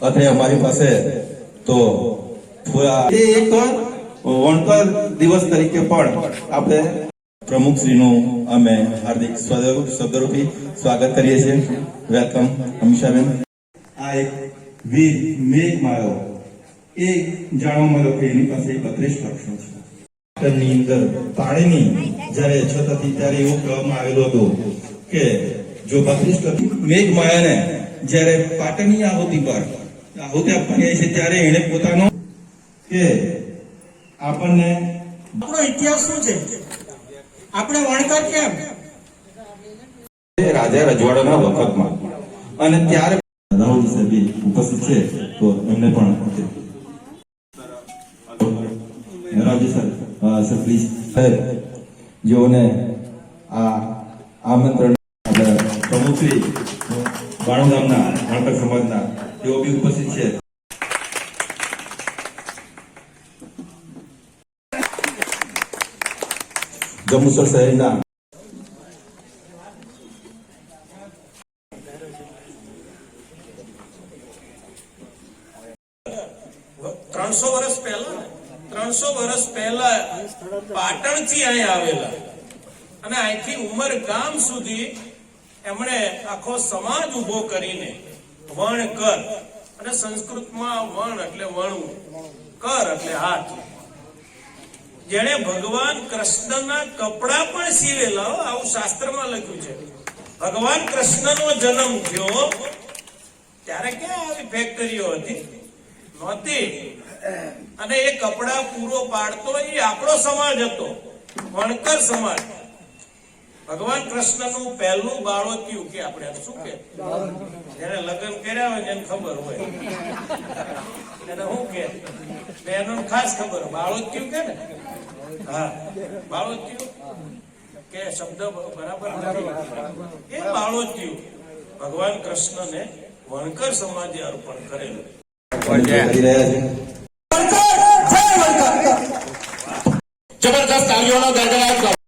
અત્રે અમારી પાસે તો એ એક વણકર દિવસ તરીકે પણ આપણે પ્રમુખશ્રીનું અમે હાર્દિક શબ્દરૂપી સ્વાગત કરીએ છીએ. વેલકમ અમીષાબેન આ એક વીર મેઘ માળો. એ જાણવા મળ્યો કે એની પાસે બત્રીસ પક્ષો છે. ની અંદર પાણીની જ્યારે છત હતી ત્યારે એવું કહેવામાં આવેલું હતું કે જો બત્રીસ મેઘ માયાને જ્યારે પાટણની આહુતિ પર આહુતિ આપવાની આવી છે ત્યારે એણે પોતાનો કે આપણને આપણો ઇતિહાસ શું છે? આપણે વણકર કેમ? રાજા રજવાડાના વખતમાં. અને ત્યારે રાહુલ સાહેબ ઉપસ્થિત છે તો એમને પણ રાવજી સર સર પ્લીઝ. સાહેબ જેઓને આ આમંત્રણ પ્રમુખ શ્રી બાણુ ગામના વણકર સમાજના તેઓ બી ઉપસ્થિત છે. જંબુસર શહેરના ત્રણસો વર્ષ પહેલા ત્રણસો વર્ષ પહેલા પાટણથી અહીં આવેલા. અને અહીંથી ઉમર ગામ સુધી એમણે આખો સમાજ ઊભો કરીને વણ કર. અને સંસ્કૃતમાં વણ એટલે વણવું. કર એટલે હાથ. જેને ભગવાન કૃષ્ણના કપડા પણ સીવેલા આવું શાસ્ત્રમાં લખ્યું છે. ભગવાન કૃષ્ણનો જન્મ થયો ત્યારે ક્યાં આવી ફેક્ટરીઓ હતી? નહોતી. અને એ કપડા પૂરો પાડતો એ આપણો સમાજ હતો. વણકર સમાજ. ભગવાન કૃષ્ણનું પહેલું બાળોત્યું કે આપણે શું કે જેને લગ્ન કર્યા હોય એને ખબર હોય. એને શું કે એનું ખાસ ખબર. બાળોત્યું કે ને? હા. બાળોત્યું કે શબ્દ બરાબર એ બાળોત્યું ભગવાન કૃષ્ણને વણકર સમાજે અર્પણ કરેલું. જબરદસ્ત તાલીઓનો ગડગડાટ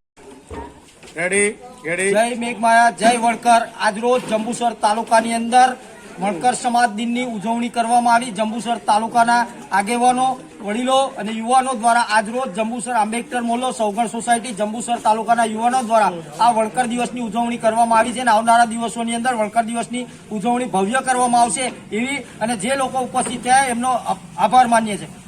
રેડી રેડી જય મેઘમાયા, જય વણકર. આજરોજ જંબુસર તાલુકાની અંદર વણકર સમાજ દિનની ઉજવણી કરવામાં આવી. જંબુસર તાલુકાના આગેવાનો, વડીલો અને યુવાનો દ્વારા આજરોજ જંબુસર આંબેડકર મોલ્લો સૌગણ સોસાયટી જંબુસર તાલુકાના યુવાનો દ્વારા આ વણકર દિવસની ઉજવણી કરવામાં આવી છે અને આવનારા દિવસોની અંદર વણકર દિવસની ઉજવણી ભવ્ય કરવામાં આવશે એવી અને જે લોકો ઉપસ્થિત થયા એમનો આભાર માનીએ છીએ.